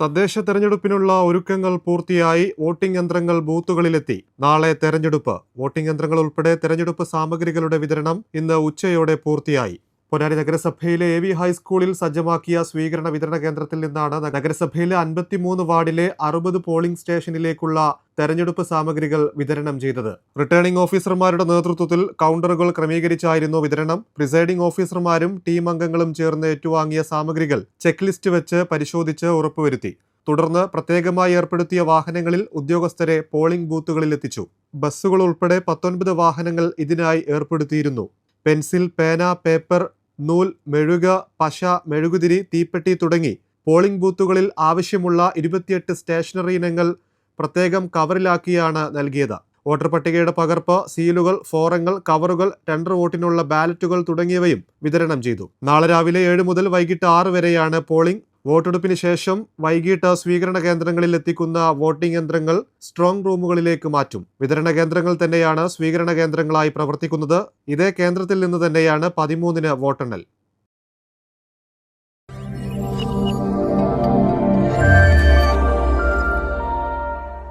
തദ്ദേശ തെരഞ്ഞെടുപ്പിനുള്ള ഒരുക്കങ്ങൾ പൂർത്തിയായി വോട്ടിംഗ് യന്ത്രങ്ങൾ ബൂത്തുകളിലെത്തി. നാളെ തെരഞ്ഞെടുപ്പ്. വോട്ടിംഗ് യന്ത്രങ്ങൾ ഉൾപ്പെടെ തെരഞ്ഞെടുപ്പ് സാമഗ്രികളുടെ വിതരണം ഇന്ന് ഉച്ചയോടെ പൂർത്തിയായി. പൊന്നാനി നഗരസഭയിലെ എ വി ഹൈസ്കൂളിൽ സജ്ജമാക്കിയ സ്വീകരണ വിതരണ കേന്ദ്രത്തിൽ നിന്നാണ് നഗരസഭയിലെ അൻപത്തിമൂന്ന് വാർഡിലെ അറുപത് പോളിംഗ് സ്റ്റേഷനിലേക്കുള്ള തെരഞ്ഞെടുപ്പ് സാമഗ്രികൾ വിതരണം ചെയ്തത്. റിട്ടേണിംഗ് ഓഫീസർമാരുടെ നേതൃത്വത്തിൽ കൗണ്ടറുകൾ ക്രമീകരിച്ചായിരുന്നു വിതരണം. പ്രിസൈഡിംഗ് ഓഫീസർമാരും ടീം അംഗങ്ങളും ചേർന്ന് ഏറ്റുവാങ്ങിയ സാമഗ്രികൾ ചെക്ക് ലിസ്റ്റ് വെച്ച് പരിശോധിച്ച് ഉറപ്പുവരുത്തി. തുടർന്ന് പ്രത്യേകമായി ഏർപ്പെടുത്തിയ വാഹനങ്ങളിൽ ഉദ്യോഗസ്ഥരെ പോളിംഗ് ബൂത്തുകളിൽ എത്തിച്ചു. ബസ്സുകൾ ഉൾപ്പെടെ പത്തൊൻപത് വാഹനങ്ങൾ ഇതിനായി ഏർപ്പെടുത്തിയിരുന്നു. പെൻസിൽ പേന പേപ്പർ നൂൽ മെഴുക പശ മെഴുകുതിരി തീപ്പെട്ടി തുടങ്ങി പോളിംഗ് ബൂത്തുകളിൽ ആവശ്യമുള്ള ഇരുപത്തിയെട്ട് സ്റ്റേഷനറി ഇനങ്ങൾ പ്രത്യേകം കവറിലാക്കിയാണ് നൽകിയത്. വോട്ടർ പട്ടികയുടെ പകർപ്പ് സീലുകൾ ഫോറങ്ങൾ കവറുകൾ ടെൻഡർ വോട്ടിനുള്ള ബാലറ്റുകൾ തുടങ്ങിയവയും വിതരണം ചെയ്തു. നാളെ രാവിലെ ഏഴ് മുതൽ വൈകിട്ട് ആറ് വരെയാണ് പോളിംഗ്. വോട്ടെടുപ്പിന് ശേഷം വൈകിട്ട് സ്വീകരണ കേന്ദ്രങ്ങളിൽ എത്തിക്കുന്ന വോട്ടിംഗ് യന്ത്രങ്ങൾ സ്ട്രോങ് റൂമുകളിലേക്ക് മാറ്റും. വിതരണ കേന്ദ്രങ്ങൾ തന്നെയാണ് സ്വീകരണ കേന്ദ്രങ്ങളായി പ്രവർത്തിക്കുന്നത്. ഇതേ കേന്ദ്രത്തിൽ നിന്ന് തന്നെയാണ് പതിമൂന്നിന് വോട്ടെണ്ണൽ.